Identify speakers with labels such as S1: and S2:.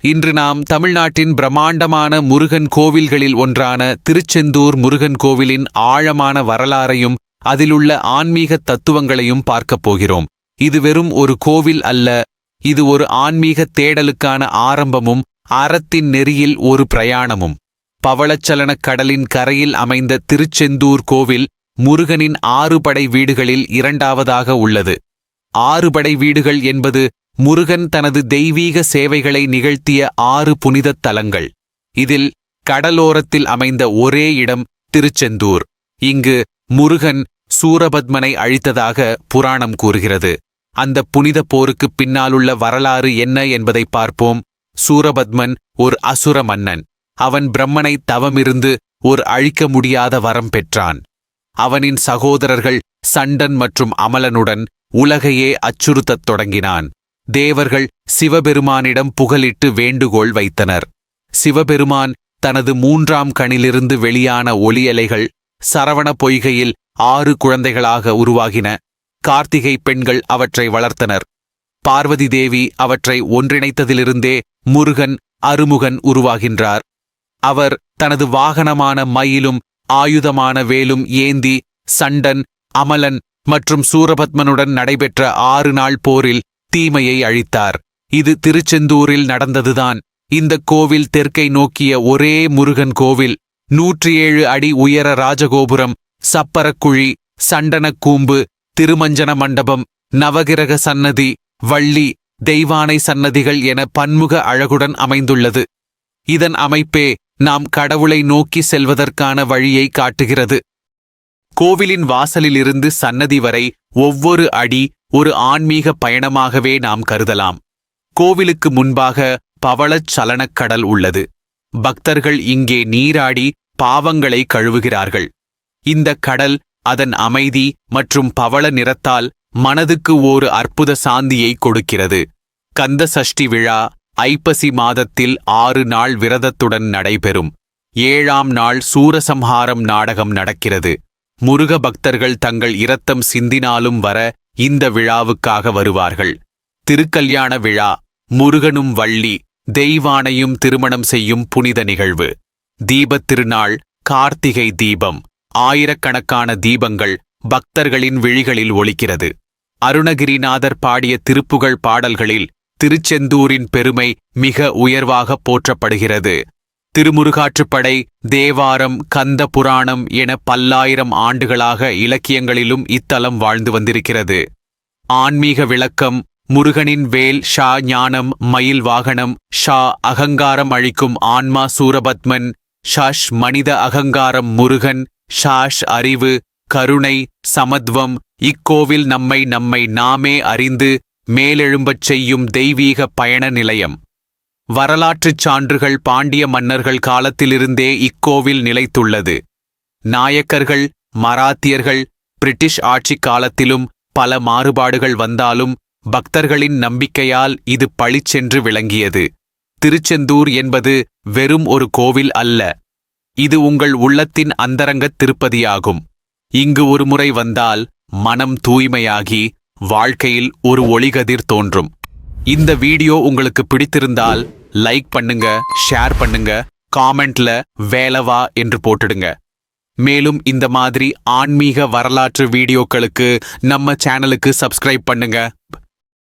S1: இன்று நாம் தமிழ்நாட்டின் பிரம்மாண்டமான முருகன் கோவில்களில் ஒன்றான திருச்செந்தூர் முருகன் கோவிலின் ஆழமான வரலாறையும் அதிலுள்ள ஆன்மீக தத்துவங்களையும் பார்க்கப் போகிறோம். இது வெறும் ஒரு கோவில் அல்ல இது ஒரு ஆன்மீக தேடலுக்கான ஆரம்பமும் அறத்தின் நெறியில் ஒரு பிரயாணமும். பவளச்சலனக் கடலின் கரையில் அமைந்த திருச்செந்தூர் கோவில் முருகனின் ஆறுபடை வீடுகளில் இரண்டாவதாக உள்ளது. ஆறுபடை வீடுகள் என்பது முருகன் தனது தெய்வீக சேவைகளை நிகழ்த்திய ஆறு புனிதத் தலங்கள். இதில் கடலோரத்தில் அமைந்த ஒரே இடம் திருச்செந்தூர். இங்கு முருகன் சூரபத்மனை அழித்ததாக புராணம் கூறுகிறது. அந்த புனித போருக்குப் பின்னாலுள்ள வரலாறு என்ன என்பதை பார்ப்போம். சூரபத்மன் ஒரு அசுர மன்னன். அவன் பிரம்மனை தவமிருந்து ஒரு அழிக்க முடியாத வரம் பெற்றான். அவனின் சகோதரர்கள் சண்டன் மற்றும் அமலனுடன் உலகையே அச்சுறுத்தத் தொடங்கினான். தேவர்கள் சிவபெருமானிடம் புகலிட்டு வேண்டுகோள் வைத்தனர். சிவபெருமான் தனது மூன்றாம் கணிலிருந்து வெளியான ஒலியலைகள் சரவண பொய்கையில் ஆறு குழந்தைகளாக உருவாகின. கார்த்திகை பெண்கள் அவற்றை வளர்த்தனர். பார்வதி தேவி அவற்றை ஒன்றிணைத்ததிலிருந்தே முருகன் அருமுகன் உருவாகின்றார். அவர் தனது வாகனமான மயிலும் ஆயுதமான வேலும் ஏந்தி சண்டன் அமலன் மற்றும் சூரபத்மனுடன் நடைபெற்ற ஆறு நாள் போரில் தீமையை அழித்தார். இது திருச்செந்தூரில் நடந்ததுதான். இந்த கோவில் தெற்கை நோக்கிய ஒரே முருகன் கோவில். நூற்றி ஏழு அடி உயர ராஜகோபுரம் சப்பரக்குழி சண்டனக்கூம்பு திருமஞ்சன மண்டபம் நவகிரக சன்னதி வள்ளி தெய்வானை சன்னதிகள் என பன்முக அழகுடன் அமைந்துள்ளது. இதன் அமைப்பே நாம் கடவுளை நோக்கி செல்வதற்கான வழியை காட்டுகிறது. கோவிலின் வாசலிலிருந்து சன்னதி வரை ஒவ்வொரு அடி ஒரு ஆன்மீக பயணமாகவே நாம் கருதலாம். கோவிலுக்கு முன்பாக பவளச் சலனக்கடல் உள்ளது. பக்தர்கள் இங்கே நீராடி பாவங்களை கழுவுகிறார்கள். இந்த கடல் அதன் அமைதி மற்றும் பவள நிறத்தால் மனதுக்கு ஒரு அற்புத சாந்தியை கொடுக்கிறது. கந்த சஷ்டி விழா ஐப்பசி மாதத்தில் ஆறு நாள் விரதத்துடன் நடைபெறும். ஏழாம் நாள் சூரசம்ஹாரம் நாடகம் நடக்கிறது. முருக பக்தர்கள் தங்கள் இரத்தம் சிந்தினாலும் வர இந்த விழாவுக்காக வருவார்கள். திருக்கல்யாண விழா முருகனும் வள்ளி தெய்வானையும் திருமணம் செய்யும் புனித நிகழ்வு. தீபத் திருநாள் கார்த்திகை தீபம் ஆயிரக்கணக்கான தீபங்கள் பக்தர்களின் விழிகளில் ஒலிக்கிறது. அருணகிரிநாதர் பாடிய திருப்புகழ் பாடல்களில் திருச்செந்தூரின் பெருமை மிக உயர்வாக போற்றப்படுகிறது. திருமுருகாற்றுப்படை தேவாரம் கந்த புராணம் என பல்லாயிரம் ஆண்டுகளாக இலக்கியங்களிலும் இத்தலம் வாழ்ந்து வந்திருக்கிறது. ஆன்மீக விளக்கம் முருகனின் வேல் ஷா ஞானம் மயில் வாகனம் ஷா அகங்காரம் அழிக்கும் ஆன்மா சூரபத்மன் ஷஷ் மனித அகங்காரம் முருகன் ஷாஷ் அறிவு கருணை சமத்வம் இக்கோவில் நம்மை நம்மை நாமே அறிந்து மேலெழும்பச் செய்யும் தெய்வீக பயண நிலையம். வரலாற்றுச் சான்றுகள் பாண்டிய மன்னர்கள் காலத்திலிருந்தே இக்கோவில் நிலைத்துள்ளது. நாயக்கர்கள் மராத்தியர்கள் பிரிட்டிஷ் ஆட்சிக் காலத்திலும் பல மாறுபாடுகள் வந்தாலும் பக்தர்களின் நம்பிக்கையால் இது பழிச்சென்று விளங்கியது. திருச்செந்தூர் என்பது வெறும் ஒரு கோவில் அல்ல. இது உங்கள் உள்ளத்தின் அந்தரங்கத் திருப்பதியாகும். இங்கு ஒரு முறை வந்தால் மனம் தூய்மையாகி வாழ்க்கையில் ஒரு ஒளிகதிர் தோன்றும். இந்த வீடியோ உங்களுக்கு பிடித்திருந்தால் லைக் பண்ணுங்க ஷேர் பண்ணுங்க காமெண்ட்ல வேலவா என்று போட்டுடுங்க. மேலும் இந்த மாதிரி ஆன்மீக வரலாற்று வீடியோக்களுக்கு நம்ம சேனலுக்கு சப்ஸ்கிரைப் பண்ணுங்க.